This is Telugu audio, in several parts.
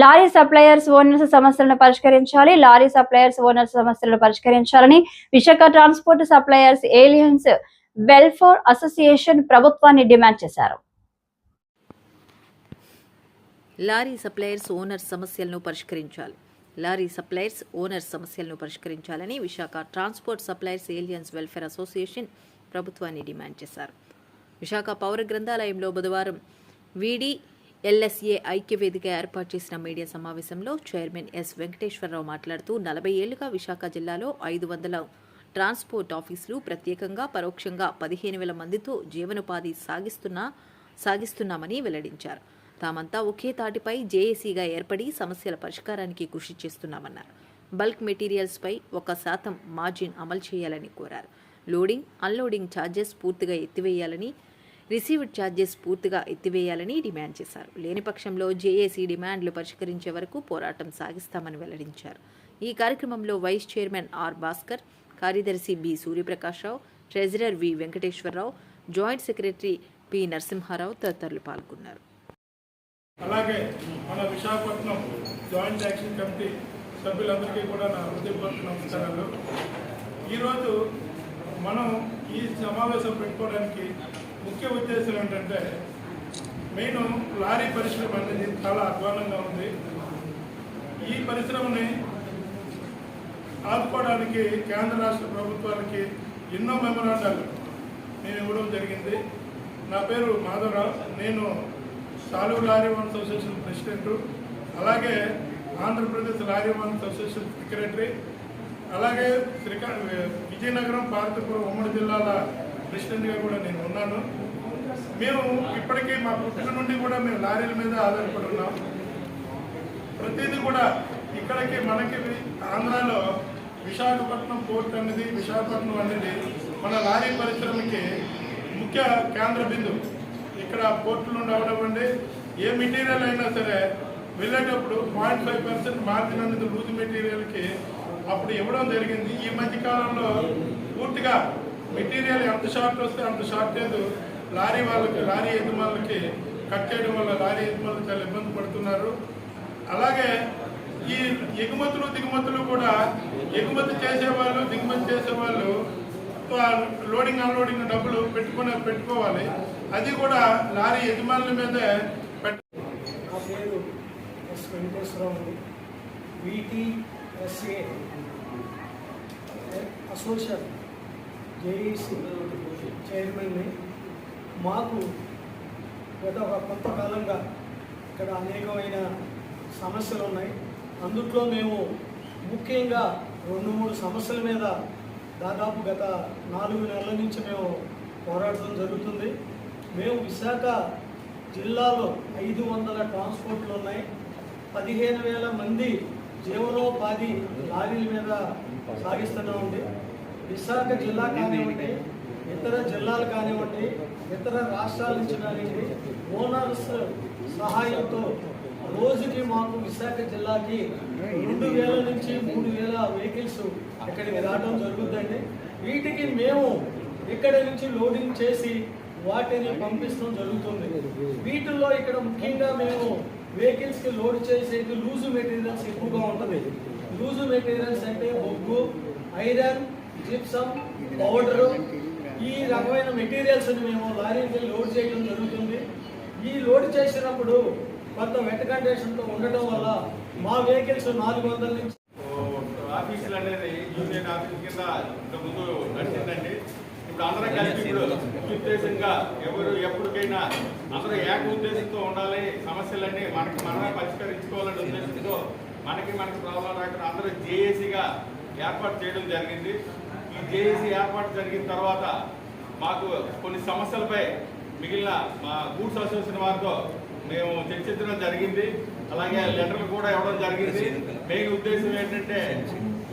లారీ సప్లయర్స్ ఓనర్స్ సమస్యలను పరిష్కరించాలి. లారీ సప్లయర్స్ ఓనర్స్ సమస్యలను పరిష్కరించాలని Visakha transport suppliers alliance welfare association ప్రభుత్వాన్ని డిమాండ్ చేశారు. లారీ సప్లయర్స్ ఓనర్స్ సమస్యలను పరిష్కరించాలి. లారీ సప్లయర్స్ ఓనర్స్ సమస్యలను పరిష్కరించాలని Visakha transport suppliers alliance welfare association ప్రభుత్వాన్ని డిమాండ్ చేశారు. విశాఖ పౌర గ్రంథాలయంలో బుధవారం వీడి ఎల్ఎస్ఏ ఐక్యవేదిక ఏర్పాటు చేసిన మీడియా సమావేశంలో చైర్మన్ ఎస్ వెంకటేశ్వరరావు మాట్లాడుతూ నలభై ఏళ్ళుగా విశాఖ జిల్లాలో ఐదు వందల ట్రాన్స్పోర్ట్ ఆఫీసులు ప్రత్యేకంగా పరోక్షంగా పదిహేను వేల మందితో జీవనోపాధి సాగిస్తున్నా సాగిస్తున్నామని వెల్లడించారు. తామంతా ఒకే తాటిపై జేఏసీగా ఏర్పడి సమస్యల పరిష్కారానికి కృషి చేస్తున్నామన్నారు. బల్క్ మెటీరియల్స్పై ఒక శాతం మార్జిన్ అమలు చేయాలని కోరారు. లోడింగ్ అన్లోడింగ్ ఛార్జెస్ పూర్తిగా ఎత్తివేయాలని రిసీవ్డ్ ఛార్జెస్ పూర్తిగా ఎత్తివేయాలని డిమాండ్ చేశారు. లేని పక్షంలో జేఏసీ డిమాండ్లు పరిష్కరించే వరకు పోరాటం సాగిస్తామని వెల్లడించారు. ఈ కార్యక్రమంలో వైస్ చైర్మన్ ఆర్ భాస్కర్ కార్యదర్శి B Suryaprakashrao treasurer V Venkateswararao joint secretary P Narasimharao తదితరులు పాల్గొన్నారు. అలాగే మన విశాఖపట్నం జాయింట్ యాక్షన్ కమిటీ సభ్యులందరికీ కూడా నా హృదయపూర్వక నమస్కారాలు. ఈరోజు మనం ఈ సమావేశం పెట్టుకోవడానికి ముఖ్య ఉద్దేశం ఏంటంటే మెయిన్ లారీ పరిశ్రమ అనేది చాలా అధ్వానంగా ఉంది. ఈ పరిశ్రమని ఆదుకోవడానికి కేంద్ర రాష్ట్ర ప్రభుత్వానికి ఎన్నో మెమరాండాలు నేను ఇవ్వడం జరిగింది. నా పేరు మాధవరావు. నేను Saluru lorry one association president. అలాగే Andhra Pradesh lorry one association secretary. అలాగే శ్రీకా విజయనగరం పార్తపురం ఉమ్మడి జిల్లాల ప్రెసిడెంట్గా కూడా నేను ఉన్నాను. మేము ఇప్పటికీ మా పుట్టిన నుండి కూడా మేము లారీల మీద ఆధారపడి ఉన్నాం ప్రతిదీ కూడా ఇక్కడికి మనకి ఆంధ్రాలో విశాఖపట్నం పోర్ట్ అనేది విశాఖపట్నం అనేది మన లారీ పరిశ్రమకి ముఖ్య కేంద్ర బిందువు. ఇక్కడ పోర్టులు నుండి ఏ మెటీరియల్ అయినా సరే వెళ్ళేటప్పుడు పాయింట్ ఫైవ్ పర్సెంట్ మార్జిన్ అనేది లూజ్ మెటీరియల్కి అప్పుడు ఇవ్వడం జరిగింది. ఈ మధ్య కాలంలో పూర్తిగా మెటీరియల్ ఎంత షార్ట్ వస్తే అంత షార్టేజ్ లారీ వాళ్ళకి లారీ యజమానులకి కట్ చేయడం వల్ల లారీ యజమానులు చాలా ఇబ్బంది పడుతున్నారు. అలాగే ఈ ఎగుమతులు దిగుమతులు కూడా ఎగుమతి చేసేవాళ్ళు దిగుమతి చేసేవాళ్ళు లోడింగ్ అన్లోడింగ్ డబ్బులు పెట్టుకునే పెట్టుకోవాలి. అది కూడా లారీ యజమానుల మీదే వెంకటేశ్వరరావు అసోసియేషన్. జేఈసీ చైర్మన్ని మాకు గత ఒక కొంతకాలంగా ఇక్కడ అనేకమైన సమస్యలు ఉన్నాయి. అందుట్లో మేము ముఖ్యంగా రెండు మూడు సమస్యల మీద దాదాపు గత నాలుగు నెలల నుంచి మేము పోరాడటం జరుగుతుంది. మేము విశాఖ జిల్లాలో ఐదు వందల ట్రాన్స్పోర్ట్లు ఉన్నాయి. పదిహేను వేల మంది జీవనోపాధి లారీల మీద సాగిస్తూనే ఉంది. విశాఖ జిల్లా కానివ్వండి ఇతర జిల్లాలు కానివ్వండి ఇతర రాష్ట్రాల నుంచి కానివ్వండి ఓనర్స్ సహాయంతో రోజుకి మాకు విశాఖ జిల్లాకి రెండు వేల నుంచి మూడు వేల వెహికల్స్ ఇక్కడికి రావడం జరుగుతుందండి. వీటికి మేము ఇక్కడ నుంచి లోడింగ్ చేసి వాటిని పంపిస్తాం జరుగుతుంది. వీటిల్లో ఇక్కడ ముఖ్యంగా మేము వెహికల్స్కి లోడ్ చేసేది లూజ్ మెటీరియల్స్ ఎక్కువగా ఉంటుంది. లూజ్ మెటీరియల్స్ అంటే బొగ్గు ఐరన్ జిప్సమ్ పౌడరు ఈ రకమైన మెటీరియల్స్ని మేము లారీకి లోడ్ చేయడం జరుగుతుంది. ఈ లోడ్ చేసినప్పుడు కొంత వెట్ కండిషన్తో ఉండటం వల్ల మా వెహికల్స్ నాలుగు వందల నుంచి ఆఫీసులు అనేది యూనియన్ ఆఫీస్ కింద ఇంతకుముందు నడిచిందండి. ఇప్పుడు అందరం కలిసి ఇప్పుడు ఉద్దేశంగా ఎవరు ఎప్పటికైనా అందరూ ఏక ఉద్దేశంతో ఉండాలి. సమస్యలన్నీ మనకి మనమే పరిష్కరించుకోవాలనే ఉద్దేశంతో మనకి మనకి ప్రాబ్లం రాకుండా అందరూ జేఏసీగా ఏర్పాటు చేయడం జరిగింది. ఈ జేఏసీ ఏర్పాటు జరిగిన తర్వాత మాకు కొన్ని సమస్యలపై మిగిలిన మా గూడ్స్ అసోసియేషన్ వారితో మేము చర్చించడం జరిగింది. అలాగే లెటర్లు కూడా ఇవ్వడం జరిగింది. మెయిన్ ఉద్దేశం ఏంటంటే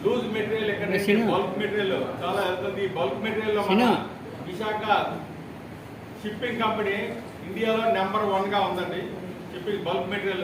లూజ్ మెటీరియల్ ఇక్కడ బల్క్ మెటీరియల్ చాలా వెళ్తుంది. ఈ బల్క్ మెటీరియల్లో మన విశాఖ షిప్పింగ్ కంపెనీ ఇండియాలో నెంబర్ వన్గా ఉందండి. Shipping bulk material.